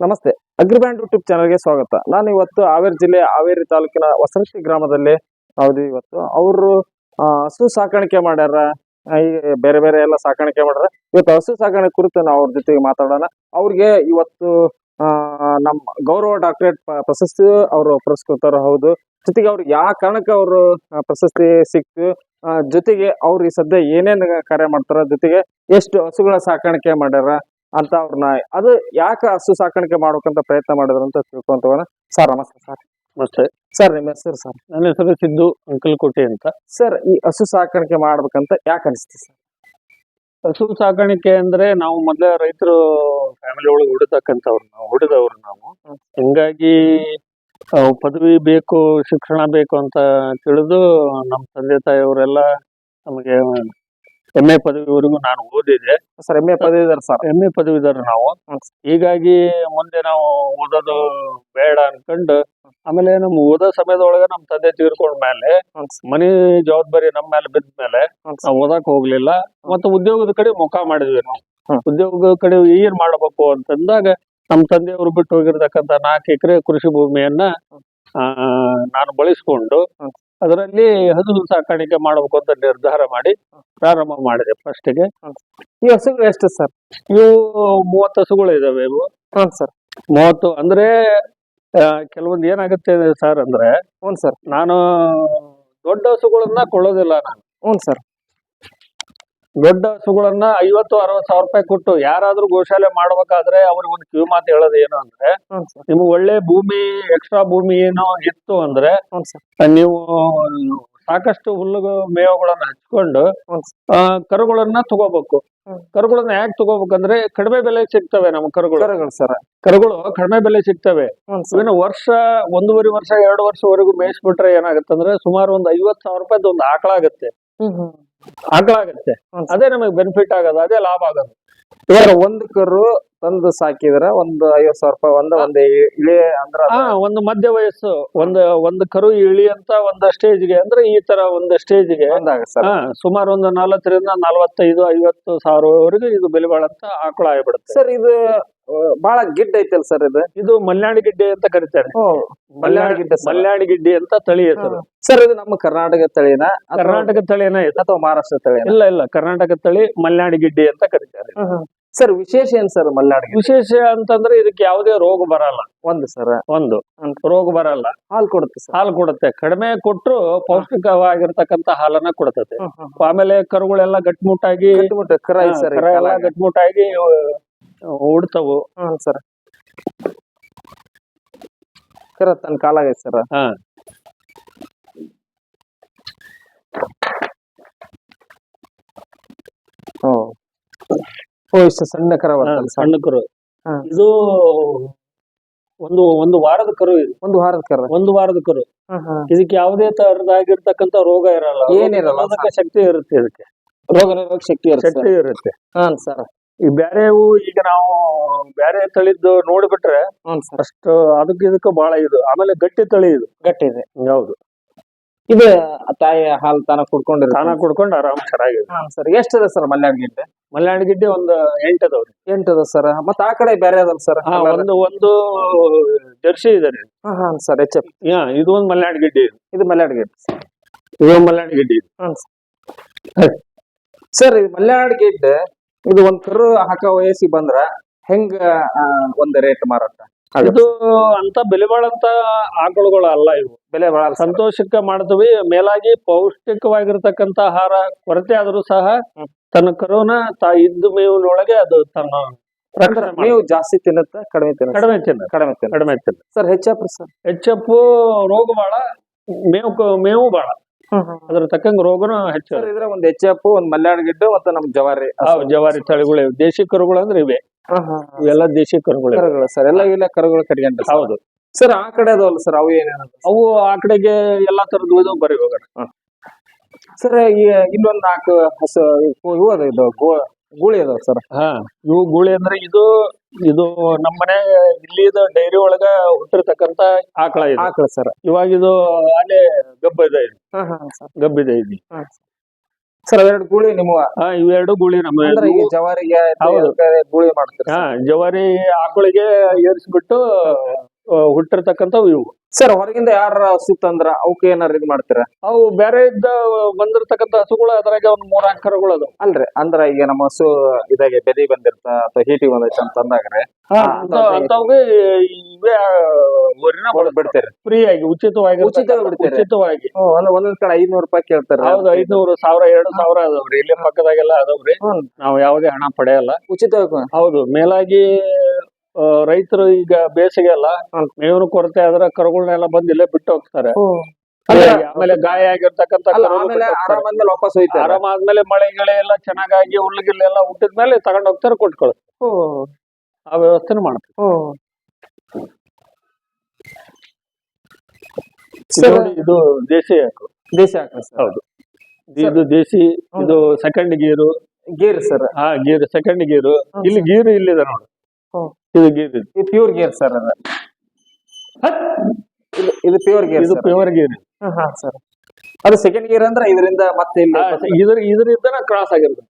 ನಮಸ್ತೆ. ಅಗ್ರಿಬ್ಯಾಂಡ್ ಯೂಟ್ಯೂಬ್ ಚಾನಲ್ಗೆ ಸ್ವಾಗತ. ನಾನು ಇವತ್ತು ಹಾವೇರಿ ಜಿಲ್ಲೆ ಹಾವೇರಿ ತಾಲೂಕಿನ ವಸಂತಿ ಗ್ರಾಮದಲ್ಲಿ, ಹೌದು ಇವತ್ತು, ಅವರು ಹಸು ಸಾಕಾಣಿಕೆ ಮಾಡ್ಯಾರ. ಈ ಬೇರೆ ಬೇರೆ ಎಲ್ಲ ಸಾಕಾಣಿಕೆ ಮಾಡ್ಯಾರ. ಇವತ್ತು ಹಸು ಸಾಕಾಣಿಕೆ ಕುರಿತು ನಾವು ಅವ್ರ ಜೊತೆಗೆ ಮಾತಾಡೋಣ. ಅವ್ರಿಗೆ ಇವತ್ತು ನಮ್ಮ ಗೌರವ ಡಾಕ್ಟರೇಟ್ ಪ್ರಶಸ್ತಿ ಅವರು ಪುರಸ್ಕೃತರು ಹೌದು. ಜೊತೆಗೆ ಅವ್ರಿಗೆ ಯಾವ ಕಾರಣಕ್ಕೆ ಅವರು ಪ್ರಶಸ್ತಿ ಸಿಕ್ತು ಜೊತೆಗೆ ಅವ್ರು ಈ ಸದ್ಯ ಏನೇನು ಕಾರ್ಯ ಮಾಡ್ತಾರ, ಜೊತೆಗೆ ಎಷ್ಟು ಹಸುಗಳ ಸಾಕಾಣಿಕೆ ಮಾಡ್ಯಾರ ಅಂತ ಅವ್ರನ್ನ ಅದು ಯಾಕೆ ಹಸು ಸಾಕಾಣಿಕೆ ಮಾಡ್ಬೇಕಂತ ಪ್ರಯತ್ನ ಮಾಡಿದ್ರು ಅಂತ ತಿಳ್ಕೊಂತ ಹೋಗೋಣ ಸರ್ ನಮಸ್ತೆ ಸರ್. ನಮಸ್ತೆ. ಸರ್ ನಿಮ್ಮ ಹೆಸರು ಸರ್? ನನ್ನ ಹೆಸರು ಸಿದ್ದು ಅಂಕಲ್ಕೋಟೆ ಅಂತ. ಸರ್ ಈ ಹಸು ಸಾಕಾಣಿಕೆ ಮಾಡ್ಬೇಕಂತ ಯಾಕೆ ಅನಿಸ್ತಿ ಸರ್? ಹಸು ಸಾಕಾಣಿಕೆ ಅಂದ್ರೆ ನಾವು ಮೊದಲೇ ರೈತರು ಫ್ಯಾಮಿಲಿ ಒಳಗೆ ಹುಡುತಕ್ಕಂಥವ್ರು ನಾವು ಹುಡಿದವ್ರು ನಾವು. ಹಿಂಗಾಗಿ ಪದವಿ ಬೇಕು ಶಿಕ್ಷಣ ಬೇಕು ಅಂತ ತಿಳಿದು ನಮ್ಮ ತಂದೆ ತಾಯಿಯವರೆಲ್ಲ ನಮಗೆ ಎಂ ಎ ಪದವಿವರೆಗೂ ನಾನು ಓದಿದೆ. ಸರ್ ಎ ಪದವೀಧರ್ ಸರ್. ಎಂ ಎ ಪದವೀಧರ ನಾವು. ಹೀಗಾಗಿ ಮುಂದೆ ನಾವು ಓದೋದು ಬೇಡ ಅನ್ಕೊಂಡು ಆಮೇಲೆ ನಮ್ ಓದೋ ಸಮಯದೊಳಗ ನಮ್ ತಂದೆ ತೀರ್ಕೊಂಡ ಮೇಲೆ ಮನಿ ಜವಾಬ್ದಾರಿ ನಮ್ಮ ಮೇಲೆ ಬಿದ್ದ ಮೇಲೆ ನಾವು ಓದಕ್ ಹೋಗ್ಲಿಲ್ಲ. ಮತ್ತೆ ಉದ್ಯೋಗದ ಕಡೆ ಮುಖ ಮಾಡಿದ್ವಿ ನಾವು. ಉದ್ಯೋಗದ ಕಡೆ ಏನ್ ಮಾಡಬೇಕು ಅಂತಂದಾಗ ನಮ್ಮ ತಂದೆಯವರು ಬಿಟ್ಟು ಹೋಗಿರ್ತಕ್ಕಂತ ನಾಲ್ಕು ಎಕರೆ ಕೃಷಿ ಭೂಮಿಯನ್ನ ಆ, ನಾನು ಬಳಸ್ಕೊಂಡು. ಅದರಲ್ಲಿ ಹಸು ಸಾಕಾಣಿಕೆ ಮಾಡಬೇಕು ಅಂತ ನಿರ್ಧಾರ ಮಾಡಿ ಪ್ರಾರಂಭ ಮಾಡಿದೆ ಫಸ್ಟ್ಗೆ ಈ ಹಸುಗಳು ಎಷ್ಟು ಸರ್ ಇವು ಮೂವತ್ತು ಹಸುಗಳು ಇದಾವೆ ಇವು. ಹ್ಞೂ ಸರ್ ಮೂವತ್ತು ಅಂದ್ರೆ ಕೆಲವೊಂದು ಏನಾಗುತ್ತೆ ಸರ್ ಅಂದ್ರೆ ಹ್ಞೂ ಸರ್ ನಾನು ದೊಡ್ಡ ಹಸುಗಳನ್ನ ಕೊಳ್ಳೋದಿಲ್ಲ ನಾನು. ಹ್ಞೂ ಸರ್ ದೊಡ್ಡ ಹಸುಗಳನ್ನ ಐವತ್ತು ಅರವತ್ ಸಾವಿರ ರೂಪಾಯಿ ಕೊಟ್ಟು ಯಾರಾದ್ರೂ ಗೋಶಾಲೆ ಮಾಡ್ಬೇಕಾದ್ರೆ ಅವ್ರಿಗೆ ಒಂದು ಕಿವಿ ಮಾತು ಹೇಳೋದು ಏನು ಅಂದ್ರೆ ನಿಮ್ಗೆ ಒಳ್ಳೆ ಭೂಮಿ ಎಕ್ಸ್ಟ್ರಾ ಭೂಮಿ ಏನೋ ಇತ್ತು ಅಂದ್ರೆ ನೀವು ಸಾಕಷ್ಟು ಹುಲ್ಲು ಮೇವುಗಳನ್ನ ಹಚ್ಕೊಂಡು ಆ, ಕರುಗಳನ್ನ ತಗೋಬೇಕು. ಕರುಗಳನ್ನ ಯಾಕೆ ತಗೋಬೇಕಂದ್ರೆ ಕಡಿಮೆ ಬೆಲೆ ಸಿಗ್ತವೆ ನಮ್ಮ ಕರುಗಳು. ಕರುಗಳು ಸರ್. ಕರುಗಳು ಕಡಿಮೆ ಬೆಲೆ ಸಿಗ್ತವೆ. ಇನ್ನು ವರ್ಷ ಒಂದೂವರೆ ವರ್ಷ ಎರಡು ವರ್ಷವರೆಗೂ ಮೇಯಿಸ್ಬಿಟ್ರೆ ಏನಾಗುತ್ತೆ ಅಂದ್ರೆ ಸುಮಾರು ಒಂದು ಐವತ್ತು ಸಾವಿರ ರೂಪಾಯಿ ಒಂದು ಆಕಳ ಆಗುತ್ತೆ. ಆಕಳ ಆಗುತ್ತೆ. ಅದೇ ನಮಗೆ ಬೆನಿಫಿಟ್ ಆಗೋದು ಅದೇ ಲಾಭ ಆಗೋದು. ಇವಾಗ ಒಂದು ಕರು ತಂದು ಸಾಕಿದ್ರ ಒಂದು ಐವತ್ ಸಾವಿರ ರೂಪಾಯಿ ಒಂದ ಒಂದು ಇಳಿ ಅಂದ್ರ ಹಾ ಒಂದು ಮಧ್ಯ ವಯಸ್ಸು ಒಂದು ಒಂದು ಕರು ಇಳಿ ಅಂತ ಒಂದು ಸ್ಟೇಜ್ಗೆ ಅಂದ್ರೆ ಈ ತರ ಒಂದು ಸ್ಟೇಜ್ಗೆ ಹಾ ಸುಮಾರು ಒಂದು ನಲವತ್ತರಿಂದ ನಲವತ್ತೈದು ಐವತ್ತು ಸಾವಿರವರೆಗೂ ಇದು ಬೆಲೆ ಬಾಳಂತ ಆಕಳ ಆಗ್ಬಿಡುತ್ತೆ. ಸರ್ ಇದು ಬಹಳ ಗಿಡ್ ಐತಲ್ ಸರ್ ಇದು? ಇದು ಮಲ್ಯಾಣಿ ಗಿಡ್ಡೆ ಅಂತ ಕರೀತಾರೆ. ಮಲ್ಯಾಣ ಗಿಡ್ಡೆ ಮಲ್ಯಾಣ ಗಿಡ್ಡಿ ಅಂತ ತಳಿ ಹೆಸರು ಸರ್ ಇದು ನಮ್ಮ ಕರ್ನಾಟಕ ತಳಿನ? ಕರ್ನಾಟಕ ತಳಿನ ಅಥವಾ ಮಹಾರಾಷ್ಟ್ರ ತಳಿ ಇಲ್ಲ ಇಲ್ಲ ಕರ್ನಾಟಕ ತಳಿ ಮಲ್ಯಾಣಿ ಗಿಡ್ಡೆ ಅಂತ ಕರೀತಾರೆ. ಸರ್ ವಿಶೇಷ ಏನ್ ಸರ್ ಮಲ್ನಾಡ್? ವಿಶೇಷ ಅಂತಂದ್ರೆ ಇದಕ್ಕೆ ಯಾವುದೇ ರೋಗ ಬರಲ್ಲ. ಒಂದು ಸರ್. ಒಂದು. ರೋಗ ಬರಲ್ಲ. ಹಾಲು ಕೊಡುತ್ತೆ ಸರ್. ಹಾಲು ಕೊಡುತ್ತೆ. ಕಡಿಮೆ ಕೊಟ್ಟರು ಪೌಷ್ಟಿಕವಾಗಿರ್ತಕ್ಕಂತ ಹಾಲನ್ನ ಕೊಡ್ತದೆ. ಆಮೇಲೆ ಕರುಗಳೆಲ್ಲ ಗಟ್ಟಿಮುಟ್ಟಾಗಿ ಗಟ್ಟಿಮುಟ್ಟಾಗಿ ಉಡ್ತವು ಹ್ಮ್ ಸರ್. ಕರ ತನ್ನ ಕಾಲಾಗ ಐತ್ ಸರ್. ಹಾ. ಓ. ಓ ಇಷ್ಟು ಸಣ್ಣ ಕರ ಬರ್ತಲ್ಲ ಸಣ್ಣ ಕರು. ಹಾ. ಇದು ಒಂದು ಒಂದು ವಾರದ ಕರು ಇದು. ಒಂದು ವಾರದ ಕರ. ಒಂದು ವಾರದ ಕರು. ಇದಕ್ಕೆ ಯಾವುದೇ ತರದಾಗಿರ್ತಕ್ಕಂತ ರೋಗ ಇರಲ್ಲ. ಏನಿರಲ್ಲ ರೋಗ ನಿರೋಧಕ ಶಕ್ತಿ ಇರುತ್ತೆ ಇದಕ್ಕೆ. ರೋಗ ನಿರೋಧಕ ಶಕ್ತಿ ಇರುತ್ತೆ. ಶಕ್ತಿ ಇರುತ್ತೆ. ಹಾಂ ಸರ್. ಈ ಬ್ಯಾರೆವು ಈಗ ನಾವು ಬ್ಯಾರೆ ತಳಿದ್ದು ನೋಡ್ಬಿಟ್ರೆ ಹ್ಞೂ ಸರ್. ಅಷ್ಟು ಅದಕ್ಕೆ ಇದಕ್ಕೆ ಬಹಳ ಇದು. ಆಮೇಲೆ ಗಟ್ಟಿ ತಳಿ ಇದು. ಗಟ್ಟಿ ಇದೆ. ಹೌದು. ಇದು ತಾಯಿ ಹಾಲು ತಾನ ಕುಡ್ಕೊಂಡಿರ ತಾನ ಕುಡ್ಕೊಂಡು ಆರಾಮ್ ಚೆನ್ನಾಗಿದೆ. Sir ಎಷ್ಟದ sir ಮಲ್ಯಾಣ ಗಿಡ್ಡೆ? ಮಲ್ಯಾಣ ಗಿಡ್ಡೆ ಒಂದು ಎಂಟು ಅದಾವ್ರಿ ಎಂಟು ಅದ ಸರ್ ಮತ್ತ ಆ ಕಡೆ ಬೇರೆ ಅದಾವ ಸರ್ ಒಂದು ಒಂದು ಜರ್ಸಿ ಇದೆ ರೀ. ಹಾ ಸರ್ ಎಚ್ ಎಫ್. ಹಾ ಇದು ಒಂದು ಮಲ್ಯಾಣ ಗಿಡ್ಡೆ ಇದು. ಮಲ್ನಾಡ್ ಗಿಡ್ಡೆ ಇದು ಒಂದು ಗಿಡ್ಡೆ ಸರ್ ಇದು ಮಲ್ಯಾಣ ಗಿಡ್ಡೆ ಇದು ಒಂದ್ ಕರು ಹಾಕೋ ವಯಸ್ಸಿಗೆ ಬಂದ್ರ ಹೆಂಗ ಒಂದ್ ರೇಟ್ ಮಾರಾಟ ಇದು ಅಂತ ಬೆಲೆ ಬಾಳಂತ ಆಕಳುಗಳು ಅಲ್ಲ ಇವು ಬೆಲೆ ಬಾಳ ಸಂತೋಷಕ್ಕೆ ಮಾಡ್ತೀವಿ ಮೇಲಾಗಿ ಪೌಷ್ಟಿಕವಾಗಿರ್ತಕ್ಕಂತ ಆಹಾರ ಕೊರತೆ ಆದ್ರೂ ಸಹ ತನ್ನ ಕರುನ ತಾ ಇದ್ದ ಮೇವಿನೊಳಗೆ ಅದು ತನ್ನ ಮೇವು ಜಾಸ್ತಿ ತಿನ್ನುತ್ತ ಕಡಿಮೆ ತಿನ್ನ ಕಡಿಮೆ ತಿನ್ನ ಕಡಿಮೆ ತಿನ್ನ ಕಡಿಮೆ ತಿನ್ನ ಸರ್ ಹೆಚ್ ಎಫ್ ಸರ್? ಹೆಚ್ಚಪ್ಪು ರೋಗ ಬಾಳ ಮೇವು ಮೇವು ಬಾಳ. ಅದ್ರ ತಕ್ಕಂಗ ರೋಗನು ಹೆಚ್ಚು. ಇದ್ರ ಒಂದ್ ಎಫ್ ಒಂದ್ ಮಲ್ಯಾಳ ಗಿಡ್ಡು ಮತ್ತೆ ನಮ್ ಜವಾರಿ ಜವಾರಿ ತಳಿಗಳು ಇವೆ. ದೇಶಿ ಕರುಗಳು ಅಂದ್ರೆ ಇವೆ. ಇವೆಲ್ಲ ದೇಶಿ ಕರುಗಳು. ಕರುಗಳು ಸರ್ ಎಲ್ಲ ಇಲ್ಲ ಕರುಗಳು ಕಟ್ಕೊಂಡ್ರೆ ಹೌದು. ಸರ್ ಆ ಕಡೆ ಅದಾವಲ್ಲ ಸರ್ ಅವು ಏನೇನದ ಅವು ಆ ಕಡೆಗೆ ಎಲ್ಲಾ ತರದ ಇದು ಬರೀ ಹೋಗೋಣ. ಸರ್ ಈ ಇನ್ನೊಂದ್ ನಾಲ್ಕು ಹಸು ಇವು ಅದ ಇದು ಗೋ- ಗೂಳಿ ಅದಾವ ಸರ್. ಹಾ. ಇವು ಗೂಳಿ ಅಂದ್ರೆ ಇದು ಇದು ನಮ್ಮನೆ ಇಲ್ಲಿದ ಡೈರಿ ಒಳಗ ಹುಟ್ಟಿರ್ತಕ್ಕಂತ ಆಕಳ ಇದೆ. ಆಕಳ ಸರ್. ಇವಾಗ ಇದು ಅಲ್ಲೇ ಗಬ್ಬ ಇದೆ ಗಬ್ಬಿದೆ ಇದು ಸರ್ ಎರಡು ಗೂಳಿ ನಿಮ್ಮ ಹಾ ಇವೆರಡು ಗುಳಿ ನಮ್ಮ ಅಂದ್ರೆ ಈ ಜವಾರಿಗೆ ಹೌದು. ಗೂಳಿ ಮಾಡ್ತೀರಾ ಹಾ ಜವಾರಿ ಆಕಳಿಗೆ ಏರಿಸ್ಬಿಟ್ಟು ಹುಟ್ಟಿರ್ತಕ್ಕಂಥವು ಇವು. ಸರ್ ಹೊರಗಿಂದ ಯಾರ ಹಸು ತಂದ್ರ ಅವಕ್ಕೆ ಏನಾರ ಇದು ಮಾಡ್ತೀರ? ಅವು ಬೇರೆ ಇದ್ದ ಬಂದಿರತಕ್ಕಂಥ ಹಸುಗಳು ಅದ್ರಾಗ ಒಂದ್ ಮೂರ್ ಅಂಕರಗಳು ಅದು ಅಲ್ರಿ ಅಂದ್ರ ಈಗ ನಮ್ಮ ಹಸು ಇದಾಗೆ ಬೆದಿ ಬಂದಿರ್ತ ಅಥವಾ ಹೀಟಿಗೆ ಬಂದೈತೆ ಅಂತ ಅಂದಾಗ್ರೆ. ಅಂತವ್ಗೆ ಇವೇ ಊರಿನ ಬಿಡ್ತೀರಿ. ಫ್ರೀ ಆಗಿ ಉಚಿತವಾಗಿ ಉಚಿತವಾಗಿ ಬಿಡ್ತೀರಿ? ಉಚಿತವಾಗಿ. ಒಂದ್ ಒಂದೊಂದ್ ಕಡೆ ಐದ್ನೂರು ರೂಪಾಯಿ ಕೇಳ್ತಾರ. ಹೌದು ಐದ್ನೂರು ಸಾವಿರ ಎರಡು ಸಾವಿರ ಅದಾವ್ರಿ. ಇಲ್ಲಿ ಪಕ್ಕದಾಗೆಲ್ಲ ಅದಾವ್ರಿ. ಹ್ಮ್. ನಾವು ಯಾವುದೇ ಹಣ ಪಡೆಯಲ್ಲ. ಉಚಿತವಾಗಿ ಹೌದು ಮೇಲಾಗಿ ರೈತರು ಈಗ ಬೇಸಿಗೆ ಅಲ್ಲ. ಮೇವಿನ ಕೊರತೆ ಆದ್ರೆ ಕರುಗಳನ್ನೆಲ್ಲ ಬಂದು ಇಲ್ಲೇ ಬಿಟ್ಟು ಹೋಗ್ತಾರೆ. ಆಮೇಲೆ ಗಾಯ ಆಗಿರ್ತಕ್ಕಂತ ವಾಪಸ್ ಹೋಯ್ತಾರ. ಆರಾಮ ಆದ್ಮೇಲೆ ಮಳೆ ಗಿಳೆ ಎಲ್ಲ ಚೆನ್ನಾಗಾಗಿ ಹುಲ್ಲುಗಿಲ್ಲ ಎಲ್ಲ ಹುಟ್ಟಿದ್ಮೇಲೆ ತಗೊಂಡ್ ಹೋಗ್ತಾರೆ ಕೊಟ್ಕೊಳ್ಳಿ ಆ ವ್ಯವಸ್ಥೆನ ಮಾಡ್ತೀವಿ ಇದು ದೇಸಿ ಆಕಳು ದೇಸಿ ಹೌದು. ಇದು ದೇಸಿ ಇದು ಸೆಕೆಂಡ್ ಗೀರು. Gear sir. ಹಾ ಗೀರ್ ಸೆಕೆಂಡ್ ಗೀರು. ಇಲ್ಲಿ ಗೀರು ಇಲ್ಲಿದೆ ನೋಡಿ. ಇದು ಗೀರ್ ಇದು. ಇದು ಪ್ಯೂರ್ ಗೇರ್ ಸರ್ ಅದ. ಇದು ಇದು ಪ್ಯೂರ್ ಗೇರ್ ಇದು ಪ್ಯೂರ್ ಗೀರ್ ಹಾ ಸರ್ ಅದು ಸೆಕೆಂಡ್ ಗೇರ್ ಅಂದ್ರೆ ಇದರಿಂದ ಮತ್ತೆ ಇಲ್ಲಿ ಇದ್ರ ಇದರಿಂದ ಕ್ರಾಸ್ ಆಗಿರುತ್ತೆ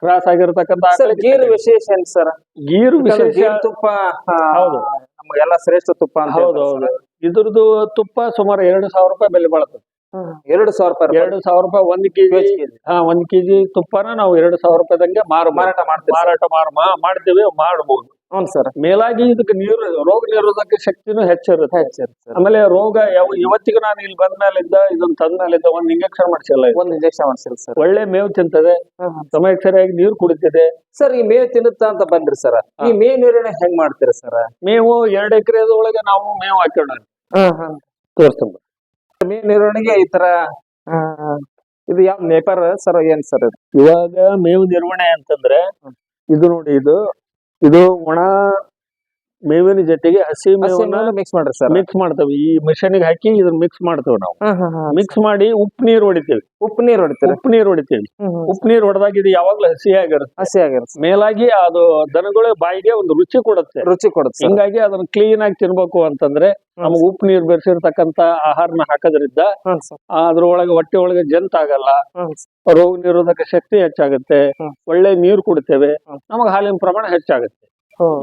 ಕ್ರಾಸ್ ಆಗಿರ್ತಕ್ಕಂತ ಸರ್ ಗೀರ್ ವಿಶೇಷ ಏನ್ ಸರ್ ಗೀರು ವಿಶೇಷ ಗೀರ್ ತುಪ್ಪ ಆ, ಹೌದು. ನಮಗೆಲ್ಲ ಶ್ರೇಷ್ಠ ತುಪ್ಪ ಅಂತ ಹೌದು ಹೇಳ್ತಾರೆ ಹೌದು. ಇದ್ರದ್ದು ತುಪ್ಪ ಸುಮಾರು ಎರಡು ಸಾವಿರ ರೂಪಾಯಿ ಬೆಲೆ ಬಾಳ್ತದೆ sir. ಎರಡು ಸಾವಿರ ರೂಪಾಯಿ ಎರಡು ಸಾವಿರ ರೂಪಾಯಿ ಒಂದ್ ಕೆಜಿ ಹಾ ಒಂದ್ ಕೆಜಿ ತುಪ್ಪನ ನಾವು ಎರಡು ಸಾವಿರ ರೂಪಾಯಿದಂಗೆ ಮಾರು ಮಾರಾಟ ಮಾಡ್ತೀವಿ ಮಾರಾಟ ಮಾರ ಮಾ- ಮಾಡ್ತೀವಿ ಮಾಡಬಹುದು ಹ್ಞೂ ಸರ್. ಮೇಲಾಗಿ ಇದಕ್ಕೆ ನೀರು ರೋಗ ನಿರೋಧಕ ಶಕ್ತಿನೂ ಹೆಚ್ಚಿರುತ್ತೆ. ಆಮೇಲೆ ರೋಗ ಯಾವ ಇವತ್ತಿಗೆ ನಾನು ಇಲ್ಲಿ ಬಂದ ಮೇಲಿದ್ದ ಇದನ್ನ ತಂದ ಮೇಲಿದ್ದ ಒಂದ್ ಇಂಜೆಕ್ಷನ್ ಮಾಡಿಸಿಲ್ಲ ಒಂದು ಇಂಜೆಕ್ಷನ್ ಮಾಡ್ಸಿಲ್ಲ ಸರ್. ಒಳ್ಳೆ ಮೇವು ತಿಂತದೆ. ಸಮಯಕ್ಕೆ ಸರಿಯಾಗಿ ನೀರು ಕುಡಿತಿದೆ. ಸರ್ ಈ ಮೇವು ತಿನ್ನುತ್ತಾ ಅಂತ ಬಂದ್ರಿ ಸರ್. ಈ ಮೇವು ನಿರ್ವಹಣೆ ಹೆಂಗ್ ಮಾಡ್ತೀರಾ ಸರ್? ಮೇವು ಎರಡು ಎಕರೆ ಒಳಗೆ ನಾವು ಮೇವು ಹಾಕೋಣ. ತೋರಿಸ್ತಂಬ ಮೇವು ನಿರ್ವಹಣೆಗೆ ಈ ತರ ಇದು ಯಾವ ನೇಪರ್ ಸರ್ ಏನ್ ಸರ್ ಇವಾಗ ಮೇವು ನಿರ್ವಹಣೆ ಅಂತಂದ್ರೆ ಇದು ನೋಡಿ ಇದು ಇದು ಒಣ ಮೇವಿನ ಜೊತೆಗೆ ಹಸಿ ಮೇವನ್ನ ಮಿಕ್ಸ್ ಮಾಡ್ರಿ ಸರ್. ಮಿಕ್ಸ್ ಮಾಡ್ತೇವೆ. ಈ ಮಿಷನ್ಗೆ ಹಾಕಿ ಇದನ್ನ ಮಿಕ್ಸ್ ಮಾಡ್ತೇವೆ ನಾವು. ಮಿಕ್ಸ್ ಮಾಡಿ ಉಪ್ಪು ನೀರು ಹೊಡಿತೇವೆ. ಉಪ್ಪು ನೀರು ಹೊಡಿತೀರಿ? ಉಪ್ಪು ನೀರು ಹೊಡಿತೇವೆ. ಉಪ್ಪು ನೀರ್ ಹೊಡೆದಾಗ ಇದು ಯಾವಾಗ್ಲೂ ಹಸಿ ಆಗಿರುತ್ತೆ. ಹಸಿ ಆಗಿರುತ್ತೆ. ಮೇಲಾಗಿ ಅದು ದನಗಳ ಬಾಯಿಗೆ ಒಂದು ರುಚಿ ಕೊಡುತ್ತೆ. ರುಚಿ ಕೊಡುತ್ತೆ ಹಿಂಗಾಗಿ ಅದನ್ನ ಕ್ಲೀನ್ ಆಗಿ ತಿನ್ಬೇಕು ಅಂತಂದ್ರೆ ನಮ್ಗೆ ಉಪ್ಪು ನೀರು ಬೆರೆಸಿರ್ತಕ್ಕಂತ ಆಹಾರನ ಹಾಕೋದ್ರಿಂದ ಅದ್ರ ಅದ್ರೊಳಗೆ ಹೊಟ್ಟೆ ಒಳಗೆ ಜಂತ್ ಆಗಲ್ಲ. ರೋಗ ನಿರೋಧಕ ಶಕ್ತಿ ಹೆಚ್ಚಾಗುತ್ತೆ. ಹ್ಮ್. ಒಳ್ಳೆ ನೀರು ಕುಡಿತೇವೆ. ಹ್ಮ್. ನಮಗೆ ಹಾಲಿನ ಪ್ರಮಾಣ ಹೆಚ್ಚಾಗುತ್ತೆ.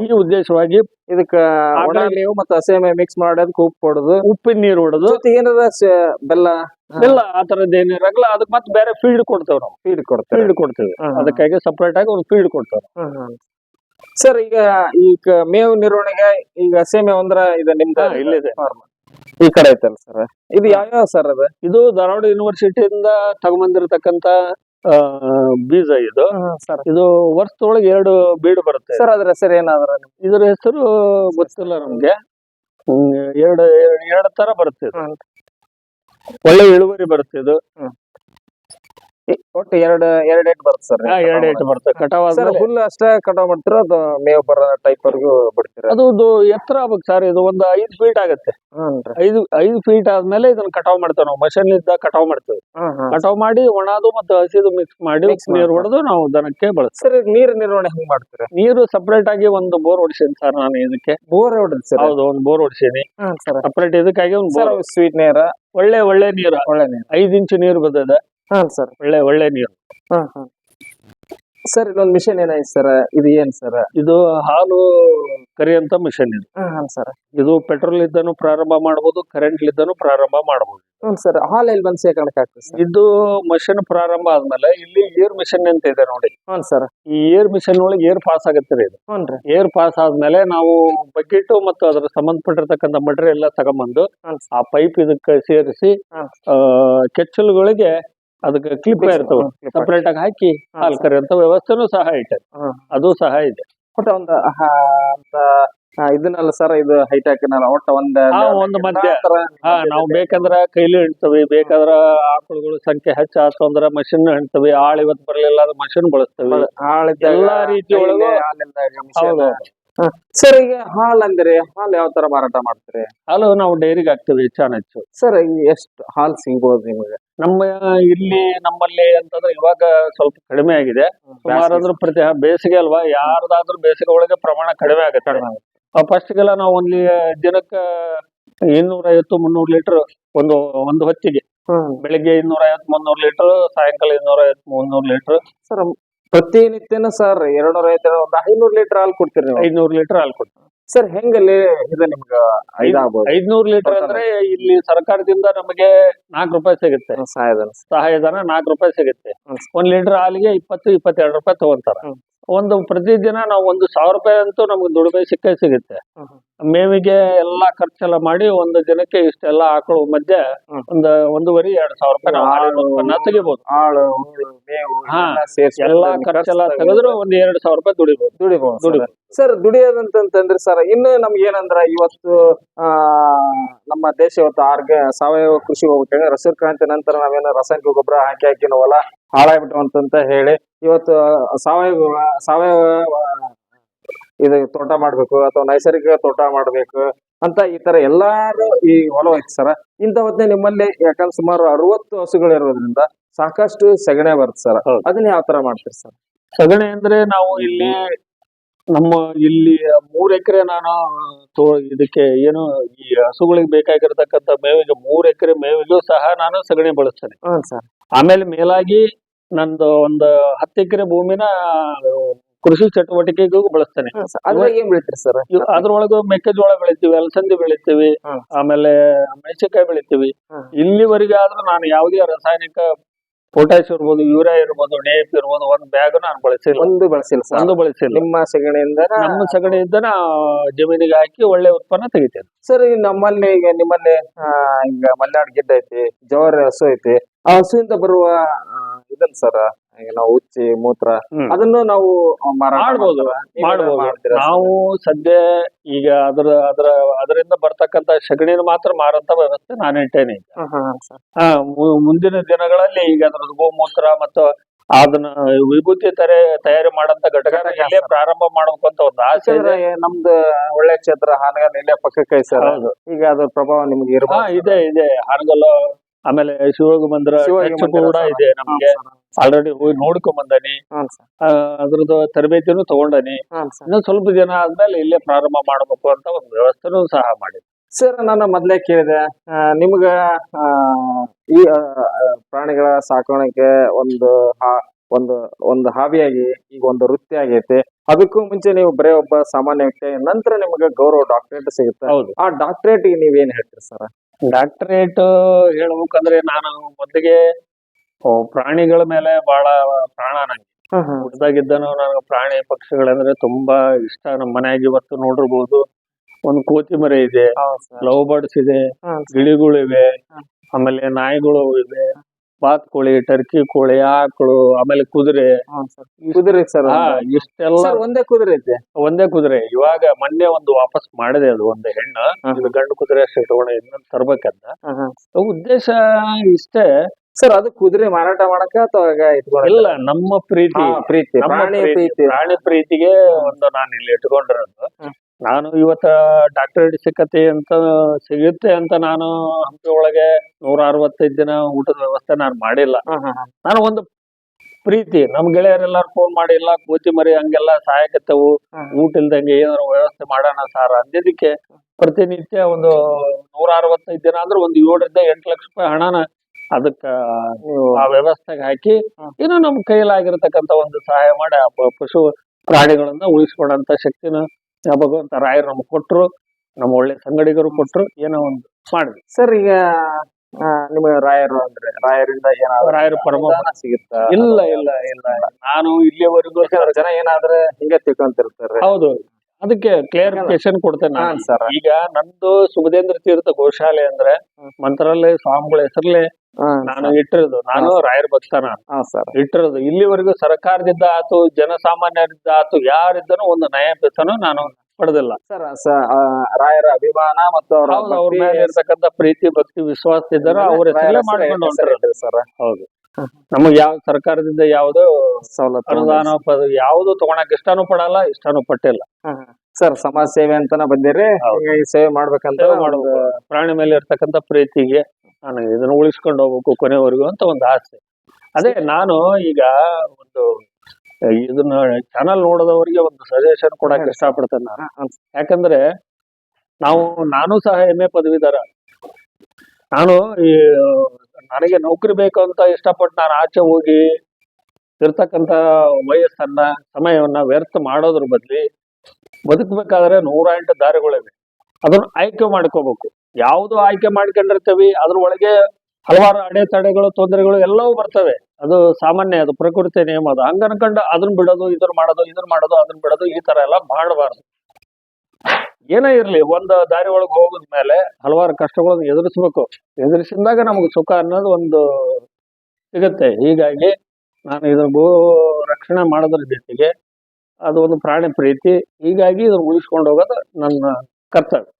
ಈ ಉದ್ದೇಶವಾಗಿ ಇದಕ್ಕ ಒಣ ಮೇವು ಮತ್ತೆ ಹಸಿ ಮೇವು ಮಿಕ್ಸ್ ಮಾಡೋದಕ್ಕೆ ಉಪ್ಪು ಹೊಡೆದು ಉಪ್ಪಿನ ನೀರು ಹೊಡೆದು ಏನದ ಏನಾರ ಸ- ಬೆಲ್ಲ? ಇಲ್ಲ ಆ ತರದ್ ಏನಿರಲ್ಲ ಅದಕ್ಕೆ ಮತ್ತೆ ಬೇರೆ ಫೀಲ್ಡ್ ಕೊಡ್ತೇವ್ ನಾವು. ಫೀಡ್ ಕೊಡ್ತಾರೆ ಫೀಲ್ಡ್ ಕೊಡ್ತೇವೆ. ಅದಕ್ಕಾಗಿ ಸಪರೇಟ್ ಆಗಿ ಒಂದು ಫೀಲ್ಡ್ ಕೊಡ್ತೇವೆ ಸರ್ ಈಗ ಈ ಮೇವು ನಿರ್ವಹಣೆಗೆ ಈಗ ಹಸಿ ಮೇವು ಅಂದ್ರ ಇದು ನಿಮ್ದ ಹಾ, ಇಲ್ಲಿದೆ. farm. ಈ ಕಡೆ ಐತಲ್ಲ ಸರ್? ಇದು ಯಾವ್ಯಾವ ಸರ್ ಅದು? ಇದು ಧಾರವಾಡ ಯೂನಿವರ್ಸಿಟಿಯಿಂದ ತಗೊಂಬಂದಿರತಕ್ಕಂತ ಬೀಜ ಇದು. ಸರ್. ಇದು ವರ್ಷದೊಳಗೆ ಎರಡು ಬೀಡು ಬರುತ್ತೆ. ಸರ್ ಅದ್ರ ಹೆಸರು ಏನಾದ್ರ ಇದರ ಹೆಸರು ಗೊತ್ತಿಲ್ಲ ನಮ್ಗೆ. ಹ್ಮ್, ಎರಡು ಎರಡು- ಎರಡು ತರ ಬರುತ್ತೆ ಒಳ್ಳೆ ಇಳುವರಿ ಬರುತ್ತೆ ಇದು. ಒಟ್ಟು ಎರಡು ಎರಡ್ ಏಟ್ ಬರುತ್ತೆ ಸರ್ ಎರಡ್ ಏಟು ಬರುತ್ತೆ. ಕಟಾವ್ ಸರ್ ಆದ್ಮೇಲೆ ಹುಲ್ಲು ಅಷ್ಟೇ ಕಟಾವ್ ಮಾಡ್ತೀರ ಅದು ಮೇವು ಬರೋ ಟೈಪ್ ವರ್ಗು ಬಿಡ್ತೀರ? ಅದು ಒಂದು ಎತ್ತರ ಆಗ್ಬೇಕು ಸರ್ ಇದು ಒಂದು ಐದು ಫೀಟ್ ಆಗುತ್ತೆ. ಹ್ಞೂ ಐದು ಐದು ಫೀಟ್ ಆದ್ಮೇಲೆ ಇದನ್ನ ಕಟಾವ್ ಮಾಡ್ತೇವೆ ನಾವು. ಮಷೀನ್ ಇದ್ದ ಕಟಾವ್ ಮಾಡ್ತೇವೆ. ಕಟಾವ್ ಮಾಡಿ ಒಣದು ಮತ್ತು ಹಸಿದು ಮಿಕ್ಸ್ ಮಾಡಿ Mix ನೀರು. ಹೊಡೆದು ನಾವು ದನಕ್ಕೆ ಬಳಸ್ತೀವಿ. ಸರ್ ನೀರು ನಿರ್ವಹಣೆ ಹೆಂಗ್ ಮಾಡ್ತೀರ? ನೀರು ಸಪರೇಟ್ ಆಗಿ ಒಂದು ಬೋರ್ ಹೊಡಿಸೀನಿ ಸರ್ ನಾನು ಇದಕ್ಕೆ. ಬೋರ್ ಹೊಡೆದ್ ಸರ್. ಹೌದು ಒಂದು ಬೋರ್ ಹೊಡಿಸೀನಿ. ಸರ್. ಸಪರೇಟ್ ಇದಕ್ಕಾಗಿ ಒಂದು ಸರ್ ಬೋರ್ ಸ್ವೀಟ್ ನೀರ? ಒಳ್ಳೆ ಒಳ್ಳೆ ನೀರು. ಒಳ್ಳೆ ನೀರು. ಐದು ಇಂಚು ನೀರು ಬಂದಿದೆ ಹಾ ಸರ್. ಒಳ್ಳೆ ಒಳ್ಳೆ ನೀರು. ಹಾ ಹಾ. ಸರ್ ಇಲ್ಲೊಂದು ಮಿಷನ್ ಏನಾಯ್ತು ಸರ್? ಇದು ಏನು ಸರ್? ಇದು ಹಾಲು ಕರಿಯಂತ ಮಿಷನ್ ಇದು. ಹಾ ಸರ್. ಇದು ಪೆಟ್ರೋಲ್ ಇದ್ದನು ಪ್ರಾರಂಭ ಮಾಡಬಹುದು ಕರೆಂಟ್ ಇದ್ದನು ಪ್ರಾರಂಭ ಮಾಡಬಹುದು ಹ್ಞೂ ಸರ್ ಹಾಲ್ ಎಲ್ಲಿ ಬಂದು ಸೇರ್ಕೊಳಕ್ ಆಗ್ತದೆ ಸರ್? ಇದು ಮಷಿನ್ ಪ್ರಾರಂಭ ಆದ್ಮೇಲೆ ಇಲ್ಲಿ ಏರ್ ಮಿಷನ್ ಅಂತ ಇದೆ ನೋಡಿ. ಹ್ಞೂ ಸರ್. ಈ ಏರ್ ಮಿಷನ್ ಒಳಗೆ ಏರ್ ಪಾಸ್ ಆಗುತ್ತೆ ರೀ ಇದು. ಹ್ಞೂ ರೀ. ಏರ್ ಪಾಸ್ ಆದ್ಮೇಲೆ ನಾವು ಬಕೆಟ್ ಮತ್ತು ಅದರ ಸಂಬಂಧಪಟ್ಟಿರ್ತಕ್ಕಂಥ ಮಟೀರಿಯಲ್ ಎಲ್ಲ ತಗೊಂಬಂದು ಆ ಪೈಪ್ ಇದಕ್ಕೆ ಸೇರಿಸಿ ಹ್ಮ್. ಕೆಚ್ಚಲುಗಳಿಗೆ ಅದಕ್ಕೆ ಕ್ಲಿಪ್ ಇರ್ತಾವ. ಸಪರೇಟ್ ಆಗಿ ಹಾಕಿ ಹಾಲು ಕರೆಯುವಂತ ವ್ಯವಸ್ಥೆನೂ ಸಹ ಐತೆ. ಅದು ಸಹ ಇದೆ. ಒಟ್ಟ ಒಂದು ಇದನ್ನಲ್ಲ ಸರ್ ಇದು ಹೈಟ್ ಹಾಕಿನಲ್ಲ ಒಟ್ಟ ಒಂದ್ ಒಂದು ಮಧ್ಯ. ನಾವು ಬೇಕಂದ್ರ ಕೈಲಿ ಹಿಡ್ತವಿ ಬೇಕಾದ್ರ ಆಕಳುಗಳು ಸಂಖ್ಯೆ ಹೆಚ್ಚಾತು ಅಂದ್ರ ಮಷಿನ್ ಹಿಡ್ತವಿ ಆಳ್ ಇವತ್ ಬರ್ಲಿಲ್ಲ ಅಂದ್ರೆ ಮಷಿನ್ ಬಳಸ್ತೇವೆ. ಎಲ್ಲಾ ರೀತಿ ಒಳಗೆ ಸರ್ ಈಗ ಹಾಲ್ ಅಂದ್ರೆ ಹಾಲ್ ಯಾವ ತರ ಮಾರಾಟ ಮಾಡ್ತೀರಿ? ಹಾಲು ನಾವು ಡೈರಿಗೆ ಹಾಕ್ತೇವೆ ಹೆಚ್ಚಾನ ಹೆಚ್ಚು. ಸರ್ ಎಷ್ಟು ಹಾಲ್ ಸಿಗ್ಬೋದು ನಿಮಗೆ? ನಮ್ಮ ಇಲ್ಲಿ ನಮ್ಮಲ್ಲಿ ಅಂತಂದ್ರೆ ಇವಾಗ ಸ್ವಲ್ಪ ಕಡಿಮೆ ಆಗಿದೆ. ಸುಮಾರು ಅಂದ್ರೆ ಪ್ರತಿ ಬೇಸಿಗೆ ಅಲ್ವಾ? ಯಾರ್ದಾದ್ರೂ ಬೇಸಿಗೆ ಒಳಗೆ ಪ್ರಮಾಣ ಕಡಿಮೆ ಆಗುತ್ತೆ. ಫಸ್ಟ್ಗೆಲ್ಲ ನಾವು ಒಂದು ದಿನಕ್ಕ ಇನ್ನೂರ ಐವತ್ತು ಮುನ್ನೂರು ಲೀಟರ್ ಒಂದು ಒಂದು ಹೊತ್ತಿಗೆ. ಬೆಳಿಗ್ಗೆ ಇನ್ನೂರ ಐವತ್ ಮುನ್ನೂರ್ ಲೀಟರ್ ಸಾಯಂಕಾಲ ಇನ್ನೂರ ಐವತ್ ಮುನ್ನೂರ್ ಲೀಟರ್ ಸರ್ ಪ್ರತಿನಿತ್ಯನ ಸರ್ ಎರಡ್ನೂರ ಐವತ್ತು ಒಂದು ಐನೂರು ಲೀಟರ್ ಹಾಲು ಕೊಡ್ತೀರಿ ಐನೂರು ಲೀಟರ್ ಹಾಲು ಕೊಡ್ತೀವಿ. ಸರ್ ಹೆಂಗಲ್ಲಿ ಇದು ನಿಮ್ಗ ಐದ್ನೂರ್ ಲೀಟರ್ ಅಂದ್ರೆ ಇಲ್ಲಿ ಸರ್ಕಾರದಿಂದ ನಮಗೆ ನಾಲ್ಕು ರೂಪಾಯಿ ಸಿಗುತ್ತೆ. ಸಹಾಯಧನ. ಸಹಾಯಧನ ನಾಲ್ಕು ರೂಪಾಯಿ ಸಿಗುತ್ತೆ. ಒಂದ್ ಲೀಟರ್ ಹಾಲಿಗೆ ಇಪ್ಪತ್ತು ಇಪ್ಪತ್ತೆರಡು ರೂಪಾಯಿ ತಗೊಂತಾರ. ಒಂದು ಪ್ರತಿದಿನ ನಾವು ಒಂದು ಸಾವಿರ ರೂಪಾಯಿ ಅಂತೂ ನಮ್ಗೆ ದುಡಿಮೆ ಸಿಕ್ಕೇ ಸಿಗುತ್ತೆ. ಮೇವಿಗೆ ಎಲ್ಲಾ ಖರ್ಚೆಲ್ಲ ಮಾಡಿ ಒಂದು ದಿನಕ್ಕೆ ಇಷ್ಟೆಲ್ಲ ಆಕಳು ಮಧ್ಯೆ ಒಂದು ಒಂದ್ ಒಂದೂವರೆ ಎರಡ್ ಸಾವಿರ ರೂಪಾಯಿ ತೆಗಿಬಹುದು ಎಲ್ಲಾ ಖರ್ಚೆಲ್ಲ ಖರ್ಚು ತೆಗೆದ್ರು ಒಂದ್ ಎರಡ್ ಸಾವಿರ ರೂಪಾಯಿ ದುಡಿಬಹುದು ದುಡಿಬಹುದು ದುಡಿಬಹುದು. ಸರ್ ದುಡಿಯೋದಂತಂದ್ರೆ ಸರ್ ಇನ್ನು ನಮ್ಗೆ ಏನಂದ್ರ ಇವತ್ತು ಆ ನಮ್ಮ ದೇಶ ಇವತ್ತು ಆರ್ಗ ಸಾವಯವ ಕೃಷಿ ಹೋಗ್ಬೇಕಂದ್ರೆ ಹಸಿರು ಕ್ರಾಂತಿ ನಂತರ ನಾವೇನೋ ರಾಸಾಯನಿಕ ಗೊಬ್ಬರ ಹಾಕಿ ಹಾಕಿ ನಾವಲ್ಲ ಹೊಲ ಹಾಳಾಗ್ಬಿಟ್ಟು ಅಂತಂತ ಹೇಳಿ ಇವತ್ತು ಸಾವಯವ ಸಾವಯವ ಇದು ತೋಟ ಮಾಡ್ಬೇಕು ಅಥವಾ ನೈಸರ್ಗಿಕ ತೋಟ ಮಾಡ್ಬೇಕು ಅಂತ ಈ ತರ ಎಲ್ಲಾರು ಈ ಹೊಲ ಐತಿ ಸರ್ ಇಂಥ ಹೊತ್ತಿನ ನಿಮ್ಮಲ್ಲಿ ಯಾಕಂದ್ರೆ ಸುಮಾರು ಅರವತ್ತು ಹಸುಗಳು ಇರೋದ್ರಿಂದ ಸಾಕಷ್ಟು ಸೆಗಣೆ ಬರುತ್ತೆ ಸರ್. ಅದನ್ನ ಯಾವ ತರ ಮಾಡ್ತೀರಿ ಸರ್? ಸಗಣಿ ಅಂದ್ರೆ ನಾವು ಇಲ್ಲಿ ನಮ್ಮ ಇಲ್ಲಿ ಮೂರ್ ಎಕರೆ ನಾನು ತೋ ಇದಕ್ಕೆ ಏನು ಈ ಹಸುಗಳಿಗೆ ಬೇಕಾಗಿರತಕ್ಕಂತ ಮೇವಿಗೆ ಮೂರ್ ಎಕರೆ ಮೇವಿಗೂ ಸಹ ನಾನು ಸಗಣಿ ಬಳಸ್ತೇನೆ. ಆಮೇಲೆ ಮೇಲಾಗಿ ನಂದು ಒಂದು ಹತ್ತು ಎಕರೆ ಭೂಮಿನ ಕೃಷಿ ಚಟುವಟಿಕೆಗೂ ಬಳಸ್ತೇನೆ. ಅದ್ರಾಗ ಏನ್ ಬೆಳಿತೀರಿ ಸರ್? ಇವ್- ಮೆಕ್ಕೆಜೋಳ ಬೆಳಿತೀವಿ ಅಲಸಂದಿ ಬೆಳಿತೀವಿ. ಆಮೇಲೆ ಮೆಣಸಿನಕಾಯಿ ಬೆಳಿತೀವಿ. ಇಲ್ಲಿವರೆಗೆ ಆದ್ರೂ ನಾನು ಯಾವುದೇ ರಾಸಾಯನಿಕ ಪೊಟ್ಯಾಶ್ ಇರ್ಬೋದು ಯೂರಿಯಾ ಇರ್ಬೋದು ನೇಪ್ ಇರ್ಬೋದು ಒಂದ್ ಬ್ಯಾಗ್ ನಾನು ಬಳಸಿಲ್ಲ. ಒಂದು ಬಳಸಿಲ್ಲ ಒಂದು ಬಳಸಿಲ್ಲ. ನಿಮ್ಮ ಸೆಗಣಿಯಿಂದ ನಮ್ಮ ಸಗಣಿಯಿಂದ ಜಮೀನಿಗೆ ಹಾಕಿ ಒಳ್ಳೆ ಉತ್ಪನ್ನ ತೆಗಿತೇನೆ. ಸರ್ ನಮ್ಮಲ್ಲಿ ಈಗ ನಿಮ್ಮಲ್ಲಿ ಈಗ ಮಲ್ನಾಡ್ ಗಿಡ್ಡ ಐತಿ ಜವಾರಿ ಹಸು ಐತಿ. ಆ ಹಸುವಿಂದ ಬರುವ ಇದನ್ ಸರ್ ಈಗ ನಾವು ಉಚ್ಚಿ ಮೂತ್ರ ಹ್ಮ್. ಅದನ್ನು ನಾವು ಮಾರಾಟ ಮಾಡ್ಬೋದು, ಮಾಡ್ತೀರಾ? ನೀವೆಲ್ಲ ಮಾಡ್ಬೋದು ಮಾಡ್ತೀರಾ ಸರ್? ನಾವು ಸದ್ಯ ಈಗ ಅದರ ಅದ್ರ ಅದರಿಂದ ಬರ್ತಕ್ಕಂತ ಸಗಣಿನ ಮಾತ್ರ ಮಾರಂತ ವ್ಯವಸ್ಥೆ ನಾನು ಇಟ್ಟೇನೆ ಈಗ ಹ್ಮ್, ಹ್ಮ್, ಹ್ಮ್, ಸರ್. ಆ, ಮು- ಮುಂದಿನ ದಿನಗಳಲ್ಲಿ ಈಗ ಅದ್ರದ್ದು ಗೋಮೂತ್ರ ಮತ್ತು ಅದನ್ನ ವಿಭೂತಿ ತರ ತಯಾರಿ ಮಾಡಂತ ಘಟಕ ಇಲ್ಲೇ ಪ್ರಾರಂಭ ಮಾಡಬೇಕು ಅಂತ ಒಂದು ಆಸೆ ಇದೆ ನಮ್ದು ಒಳ್ಳೆ ಕ್ಷೇತ್ರ ಹಾನಗಲ್ ಇಲ್ಲೇ ಪಕ್ಕಕ್ಕೆ ಸರ್ ಹೌದು ಈಗ ಅದ್ರ ಪ್ರಭಾವ ನಿಮ್ಗೆ ಹಾ ಇರ್ಬೋದು ಇದೆ ಇದೆ ಹಾನಗಲ್ಲು ಆಮೇಲೆ ಶಿವೋಗ ಮಂದಿರ ಶಿವಯೋಗಿ ಮಂದಿರ ಕೂಡ. ಇದೆ ನಮ್ಗೆ. ಆಲ್ರೆಡಿ ಹೋಗಿ ನೋಡ್ಕೊಂಡ್ ಬಂದಾನಿ. ಹ್ಮ್ ಸರ್. ಆ, ಅದ್ರದ್ದು ತರಬೇತಿನೂ ತಗೊಂಡಾನಿ. ಹ್ಮ್ ಸರ್. ಇನ್ನು ಸ್ವಲ್ಪ ದಿನ ಆದ್ಮೇಲೆ ಇಲ್ಲೇ ಪ್ರಾರಂಭ ಮಾಡಬೇಕು ಅಂತ ಒಂದು ವ್ಯವಸ್ಥೆನೂ ಸಹ ಮಾಡಿ ಸರ್ ನಾನು ಮೊದ್ಲೇ ಕೇಳಿದೆ ಆ, ನಿಮ್ಗ ಆ, ಈ ಆ, ಆ, ಪ್ರಾಣಿಗಳ ಸಾಕಾಣಿಕೆ ಒಂದು ಹಾ- ಒಂದು ಒಂದು ಹಾವಿಯಾಗಿ ಈಗ ಒಂದು ವೃತ್ತಿ ಆಗೈತೆ. ಅದಕ್ಕೂ ಮುಂಚೆ ನೀವು ಬರೇ ಒಬ್ಬ ಸಾಮಾನ್ಯ ವ್ಯಕ್ತಿ ನಂತರ ನಿಮ್ಗೆ ಗೌರವ ಡಾಕ್ಟರೇಟ್ ಸಿಗುತ್ತೆ. ಹೌದು. ಆ ಡಾಕ್ಟರೇಟ್ ನೀವೇನ್ ಹೇಳ್ತೀರಿ ಸರ್? ಡಾಕ್ಟರೇಟ್ ಹೇಳ್ಬೇಕಂದ್ರೆ ನಾನು ಮೊದಲಿಗೆ ಪ್ರಾಣಿಗಳ ಮೇಲೆ ಬಹಳ ಪ್ರಾಣ ನಂಗೆ. ಹುಟ್ಟದಾಗಿದ್ದನು ನನಗೆ ಪ್ರಾಣಿ ಪಕ್ಷಿಗಳಂದ್ರೆ ತುಂಬಾ ಇಷ್ಟ. ನಮ್ಮ ಮನೆಯಾಗ ಇವತ್ತು ನೋಡಿರ್ಬೋದು ಒಂದು ಕೋತಿ ಮರಿ ಇದೆ ಲವ್ ಬರ್ಡ್ಸ್ ಇದೆ ಗಿಳಿಗಳಿವೆ ಆಮೇಲೆ ನಾಯಿಗಳು ಇವೆ. ಬಾತ್ಕೋಳಿ ಟರ್ಕಿ ಕೋಳಿ ಆಕಳು ಆಮೇಲೆ ಕುದುರೆ. ಕುದುರೆ ಸರ್ ಹಾ ಇಷ್ಟೆಲ್ಲ ಸರ್ ಒಂದೇ ಕುದುರೆ ಐತೆ ಒಂದೇ ಕುದುರೆ. ಇವಾಗ ಮೊನ್ನೆ ಒಂದು ವಾಪಸ್ ಮಾಡಿದೆ ಅದು ಒಂದು ಹೆಣ್ಣು. ಇದು ಗಂಡು ಕುದುರೆ ಅಷ್ಟೇ ತಗೊಂಡು ಇನ್ನೊಂದು ತರ್ಬೇಕಂತ ಉದ್ದೇಶ ಇಷ್ಟೇ. ಸರ್ ಅದು ಕುದುರೆ ಮಾರಾಟ ಮಾಡಕ ಅಥವಾ ಇಟ್ಕೊಂಡ ಇಲ್ಲ ನಮ್ಮ ಪ್ರೀತಿ. ಪ್ರೀತಿ. ಪ್ರಾಣಿ ಪ್ರೀತಿ, ಪ್ರಾಣಿ ಪ್ರೀತಿಗೆ ಒಂದು ನಾನು ಇಲ್ಲಿ ಇಟ್ಕೊಂಡಿರೋದು. ನಾನು ಇವತ್ತ ಡಾಕ್ಟರೇಟ್ ಸಿಕ್ಕತಿ ಅಂತ ಸಿಗುತ್ತೆ ಅಂತ ನಾನು ಹಂಪಿ ಒಳಗೆ ನೂರ ಅರವತ್ತೈದು ದಿನ ಊಟದ ವ್ಯವಸ್ಥೆ ನಾನು ಮಾಡಿಲ್ಲ. ನಾನು ಒಂದು ಪ್ರೀತಿ ನಮ್ ಗೆಳೆಯರೆಲ್ಲಾರು ಫೋನ್ ಮಾಡಿಲ್ಲ ಕೋತಿ ಮರಿ ಹಂಗೆಲ್ಲ ಸಹಾಯಕತ್ತವು ಊಟ ಇಲ್ದಂಗೆ ಏನಾರು ವ್ಯವಸ್ಥೆ ಮಾಡೋಣ ಸಾರ ಅಂದಿದ್ದಕ್ಕೆ ಪ್ರತಿನಿತ್ಯ ಒಂದು ನೂರ ಅರವತ್ತೈದು ದಿನ ಅಂದ್ರೆ ಒಂದು ಏಳರಿಂದ ಎಂಟು ಲಕ್ಷ ರೂಪಾಯಿ ಹಣನ ಅದಕ್ಕ ಆ ವ್ಯವಸ್ಥೆಗೆ ಹಾಕಿ. ಇನ್ನು ನಮ್ ಆಗಿರತಕ್ಕಂತ ಒಂದು ಸಹಾಯ ಮಾಡಿ ಆ ಪಶು ಪ್ರಾಣಿಗಳನ್ನ ಉಳಿಸ್ಕೊಡಂತ ಶಕ್ತಿನ ಆ ಭಗವಂತ ರಾಯರು ನಮ್ಗೆ ಕೊಟ್ರು ನಮ್ಮ ಒಳ್ಳೆ ಸಂಗಡಿಗರು ಕೊಟ್ಟರು ಏನೋ ಒಂದು ಮಾಡಿದ್ವಿ. ಸರ್ ಈಗ ಆ, ನಿಮಗೆ ರಾಯರು ಅಂದ್ರೆ ರಾಯರಿಂದ ಏನಾದ್ರು ರಾಯರ ಪರಮ ಸಿಗುತ್ತ? ಇಲ್ಲ ಇಲ್ಲ ಇಲ್ಲ ನಾನು ಇಲ್ಲಿಯವರೆಗೂ ಯಾಕಂದ್ರೆ ಜನ ಏನಾದ್ರೆ ಹಿಂಗೆ ತಿಳ್ಕೊಂತಿರ್ತಾರೆ. ಹೌದು. ಅದಕ್ಕೆ ಕ್ಲಿಯರಿಫಿಕೇಶನ್ ಕೊಡ್ತೇನೆ ಹಾ, ನಾನು ಸರ್. ಈಗ ನಂದು ಸುಗದೇಂದ್ರ ತೀರ್ಥ ಗೋಶಾಲೆ ಅಂದ್ರೆ ಮಂತ್ರಾಲಯ ಸ್ವಾಮಿಗಳ ಹೆಸರಲ್ಲೇ ನಾನು ಇಟ್ಟಿರೋದು. ನಾನು ರಾಯರ್ ಭಕ್ತ ನಾನು ಹಾ ಸರ್. ಇಟ್ಟಿರೋದು. ಇಲ್ಲಿವರೆಗೂ ಸರ್ಕಾರದಿಂದ ಆತು ಜನಸಾಮಾನ್ಯರಿಂದ ಆತು ಯಾರಿದ್ದನು ಒಂದು ನಯ ಪೈಸನು ನಾನು ಪಡೆದಿಲ್ಲ. ಸರ್ ಸ- ಆ, ರಾಯರ ಅಭಿಮಾನ ಮತ್ತು ಅವರ ಹೌದು ಅವ್ರ ಮೇಲೆ ಇರ್ತಕ್ಕಂಥ ಪ್ರೀತಿ ಭಕ್ತಿ ವಿಶ್ವಾಸದಿದ್ದಾರೋ ಅವ್ರ ಹೆಸರಲ್ಲೇ ಮಾಡ್ಕೊಂಡು ಹೊಂಟಿರೋದು. ಸರ್. ಹೌದು. ನಮಗ್ ಯಾವ ಸರ್ಕಾರದಿಂದ ಯಾವ್ದು ಸವಲತ್ತು ಅನುದಾನ ಪದ ಯಾವ್ದು ತಗೊಳಕ್ ಇಷ್ಟಾನು ಪಡಲ್ಲ ಇಷ್ಟಾನು ಪಟ್ಟಿಲ್ಲ. ಸರ್ ಸಮಾಜ ಸೇವೆ ಅಂತಾನೆ ಬಂದಿರಿ. ಹೌದು. ಸೇವೆ ಮಾಡ್ಬೇಕಂತ ಸೇವೆ ಮಾಡ್ಬೇಕು. ಪ್ರಾಣಿ ಮೇಲೆ ಇರ್ತಕ್ಕಂಥ ಪ್ರೀತಿಗೆ ನಾನು ಇದನ್ನ ಉಳಿಸ್ಕೊಂಡು ಹೋಗ್ಬೇಕು ಕೊನೆವರೆಗೂ ಅಂತ ಒಂದು ಆಸೆ. ಅದೇ ನಾನು ಈಗ ಒಂದು ಇದನ್ನ ಚಾನಲ್ ನೋಡದವರಿಗೆ ಒಂದು ಸಜೆಷನ್ ಕೊಡಕ್. ಇಷ್ಟಪಡ್ತೇನೆ ನಾನು. ಯಾಕಂದ್ರೆ ನಾವು ನಾನು ಸಹ ಎಂ ಎ ಪದವೀಧರ. ನಾನು ಈ ನನಗೆ ನೌಕರಿ ಬೇಕು ಅಂತ ಇಷ್ಟಪಟ್ಟು ನಾನು ಆಚೆ ಹೋಗಿ ಇರ್ತಕ್ಕಂಥ ವಯಸ್ಸನ್ನ ಸಮಯವನ್ನ ವ್ಯರ್ಥ ಮಾಡೋದ್ರ ಬದ್ಲಿ ಬದುಕಬೇಕಾದ್ರೆ ನೂರ ಎಂಟು ದಾರಿಗಳಿವೆ. ಅದನ್ನ ಆಯ್ಕೆ ಮಾಡ್ಕೋಬೇಕು. ಯಾವುದು ಆಯ್ಕೆ ಮಾಡ್ಕೊಂಡಿರ್ತೀವಿ ಅದ್ರ ಒಳಗೆ ಹಲವಾರು ಅಡೆತಡೆಗಳು ತೊಂದರೆಗಳು ಎಲ್ಲವೂ ಬರ್ತವೆ. ಅದು ಸಾಮಾನ್ಯ, ಅದು ಪ್ರಕೃತಿ ನಿಯಮ. ಅದು ಹಂಗ ಅನ್ಕೊಂಡು ಅದನ್ನ ಬಿಡೋದು, ಇದನ್ನ ಮಾಡೋದು ಇದನ್ನ ಮಾಡೋದು, ಅದನ್ನ ಬಿಡೋದು, ಈ ತರ ಎಲ್ಲ ಮಾಡಬಾರ್ದು. ಏನೇ ಇರ್ಲಿ, ಒಂದು ದಾರಿ ಒಳಗೆ ಹೋಗಿದ್ಮೇಲೆ ಹಲವಾರು ಕಷ್ಟಗಳನ್ನು ಎದುರಿಸ್ಬೇಕು. ಎದುರಿಸಿದಾಗ ನಮಗೆ ಸುಖ ಅನ್ನೋದು ಒಂದು ಸಿಗುತ್ತೆ. ಹೀಗಾಗಿ ನಾನು ಇದರ ಗೋ ರಕ್ಷಣೆ ಮಾಡೋದ್ರ ಜೊತೆಗೆ ಅದು ಒಂದು ಪ್ರಾಣಿ ಪ್ರೀತಿ. ಹೀಗಾಗಿ ಇದನ್ನ ಉಳಿಸ್ಕೊಂಡು ಹೋಗೋದು ನನ್ನ ಕರ್ತವ್ಯ.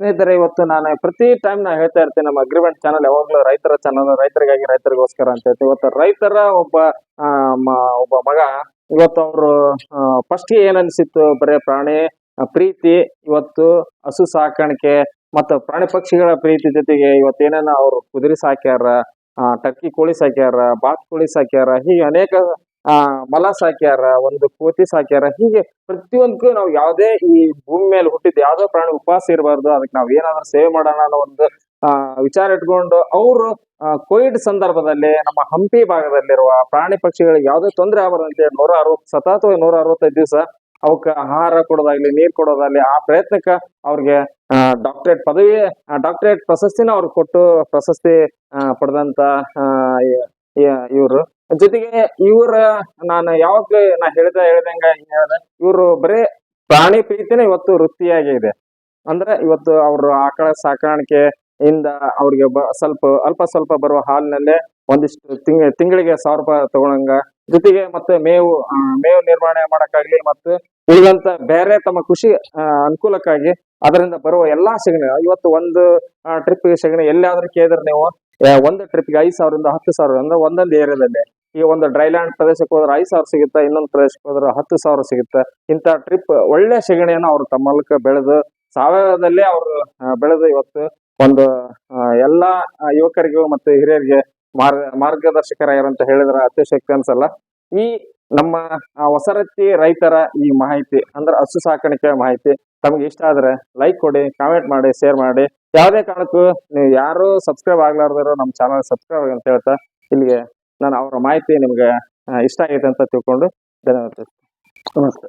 ಸ್ನೇಹಿತರೆ, ಇವತ್ತು ನಾನು ಪ್ರತಿ ಟೈಮ್ ನಾ ಹೇಳ್ತಾ ಇರ್ತೀನಿ ನಮ್ಮ ಅಗ್ರಿಮೆಂಟ್ ಚಾನಲ್ ಯಾವಾಗ್ಲೂ ರೈತರ ಚಾನಲ್ ರೈತರಿಗಾಗಿ ರೈತರಿಗೋಸ್ಕರ ಅಂತ ಹೇಳ್ತೀವಿ. ಇವತ್ತು ರೈತರ ಒಬ್ಬ ಒಬ್ಬ ಮಗ, ಇವತ್ತು ಅವರು ಫಸ್ಟ್ ಏನ್ ಅನ್ಸಿತ್ತು? ಬರೇ ಪ್ರಾಣಿ ಪ್ರೀತಿ, ಇವತ್ತು ಹಸು ಸಾಕಾಣಿಕೆ, ಮತ್ತು ಪ್ರಾಣಿ ಪಕ್ಷಿಗಳ ಪ್ರೀತಿ ಜೊತೆಗೆ ಇವತ್ತು ಏನೇನ ಅವರು ಕುದುರೆ ಸಾಕ್ಯಾರ ಟರ್ಕಿ ಕೋಳಿ ಸಾಕ್ಯಾರ, ಬಾತ್ ಕೋಳಿ ಸಾಕ್ಯಾರ, ಹೀಗೆ ಅನೇಕ ಆ, ಮಲ ಸಾಕ್ಯಾರ, ಒಂದು ಕೋತಿ ಸಾಕ್ಯಾರ, ಹೀಗೆ ಪ್ರತಿಯೊಂದಕ್ಕೂ ನಾವು ಯಾವುದೇ ಈ ಭೂಮಿ ಮೇಲೆ ಹುಟ್ಟಿದ ಯಾವ್ದೋ ಪ್ರಾಣಿ ಉಪವಾಸ ಇರಬಾರ್ದು, ಅದಕ್ಕೆ ನಾವು ಏನಾದ್ರೂ ಸೇವೆ ಮಾಡೋಣ ಅನ್ನೋ ಒಂದು, ಆ, ವಿಚಾರ ಇಟ್ಕೊಂಡು ಅವರು ಕೋವಿಡ್ ಸಂದರ್ಭದಲ್ಲಿ ನಮ್ಮ ಹಂಪಿ ಭಾಗದಲ್ಲಿರುವ ಪ್ರಾಣಿ ಪಕ್ಷಿಗಳಿಗೆ ಯಾವುದೇ ತೊಂದರೆ ಆಗಬಾರ್ದು ನೂರ ಅರವತ್ತು ಸತತವಾಗಿ ನೂರ ಅರವತ್ತೈದು ದಿವಸ ಅವಕ್ಕೆ ಆಹಾರ ಕೊಡೋದಾಗ್ಲಿ, ನೀರ್ ಕೊಡೋದಾಗ್ಲಿ, ಆ ಪ್ರಯತ್ನಕ್ಕೆ ಅವ್ರಿಗೆ ಡಾಕ್ಟರೇಟ್ ಪದವಿ ಡಾಕ್ಟರೇಟ್ ಪ್ರಶಸ್ತಿನ ಅವ್ರಿಗೆ ಕೊಟ್ಟು ಪ್ರಶಸ್ತಿ ಪಡೆದಂತ ಇವರು. ಜೊತೆಗೆ ಇವ್ರ, ನಾನು ಯಾವಾಗ ನಾ ಹೇಳ್ದ, ಹೇಳ್ದಂಗ ಹೇಳ್ದೆ? ಇವರು ಬರೇ ಪ್ರಾಣಿ ಪ್ರೀತಿನೇ ಇವತ್ತು ವೃತ್ತಿಯಾಗಿದೆ ಅಂದ್ರೆ ಇವತ್ತು ಅವರು ಆಕಳ ಸಾಕಾಣಿಕೆ ಇಂದ ಅವ್ರಿಗೆ ಸ್ವಲ್ಪ, ಅಲ್ಪ ಸ್ವಲ್ಪ ಬರುವ ಹಾಲಿನಲ್ಲೇ ಒಂದಿಷ್ಟು ತಿಂಗ, ತಿಂಗಳಿಗೆ ಸಾವಿರ ರೂಪಾಯಿ ತಗೊಳಂಗ. ಜೊತೆಗೆ ಮತ್ತೆ ಮೇವು ಮೇವು ನಿರ್ವಹಣೆ ಮಾಡಕ್ಕಾಗ್ಲಿ ಮತ್ತು ಉಳಿದಂತ ಬೇರೆ ತಮ್ಮ ಖುಷಿ ಅನುಕೂಲಕ್ಕಾಗಿ ಅದರಿಂದ ಬರುವ ಎಲ್ಲಾ ಸೆಗಣಿ, ಇವತ್ತು ಒಂದು ಟ್ರಿಪ್ ಸೆಗಣಿ ಎಲ್ಲಾದ್ರೂ ಕೇಳಿದ್ರೆ ನೀವು ಒಂದು ಟ್ರಿಪ್ಗೆ ಐದು ಸಾವಿರದಿಂದ ಹತ್ತು ಸಾವಿರ, ಅಂದ್ರೆ ಒಂದೊಂದು ಏರಿಯಾದಲ್ಲಿ ಈ ಒಂದು ಡ್ರೈಲ್ಯಾಂಡ್ ಪ್ರದೇಶಕ್ಕೆ ಹೋದ್ರೆ ಐದು ಸಾವಿರ ಸಿಗುತ್ತೆ, ಇನ್ನೊಂದು ಪ್ರದೇಶಕ್ಕೆ ಹೋದ್ರೆ ಹತ್ತು ಸಾವಿರ ಸಿಗುತ್ತೆ. ಇಂಥ ಟ್ರಿಪ್ ಒಳ್ಳೆ ಸೆಗಣಿಯನ್ನು ಅವರು ತಮ್ಮ ಬೆಳೆದು, ಸಾವಯವದಲ್ಲೇ ಅವರು ಬೆಳೆದು ಇವತ್ತು ಒಂದು ಎಲ್ಲಾ ಯುವಕರಿಗೂ ಮತ್ತು ಹಿರಿಯರಿಗೆ ಮಾರ್ ಮಾರ್ಗದರ್ಶಕರಾಗಿರಂತ ಹೇಳಿದ್ರೆ ಅತಿಶಕ್ತಿ ಅನ್ಸಲ್ಲ. ಈ ನಮ್ಮ ಹೊಸರತ್ತಿ ರೈತರ ಈ ಮಾಹಿತಿ, ಅಂದ್ರೆ ಹಸು ಸಾಕಾಣಿಕೆ ಮಾಹಿತಿ ತಮಗೆ ಇಷ್ಟ ಆದ್ರೆ ಲೈಕ್ ಕೊಡಿ ಕಾಮೆಂಟ್ ಮಾಡಿ ಶೇರ್ ಮಾಡಿ. ಯಾವುದೇ ಕಾರಣಕ್ಕೂ ನೀವು ಯಾರು ಸಬ್ಸ್ಕ್ರೈಬ್ ಆಗ್ಲಾರ್ದಾರೋ ನಮ್ಮ ಚಾನಲ್ ಸಬ್ಸ್ಕ್ರೈಬ್ ಅಂತ ಹೇಳ್ತಾ ಇಲ್ಲಿಗೆ ನಾನು ಅವರ ಮಾಹಿತಿ ನಿಮಗೆ ಇಷ್ಟ ಆಗೈತೆ ಅಂತ ತಿಳ್ಕೊಂಡು ಧನ್ಯವಾದ ನಮಸ್ತೆ.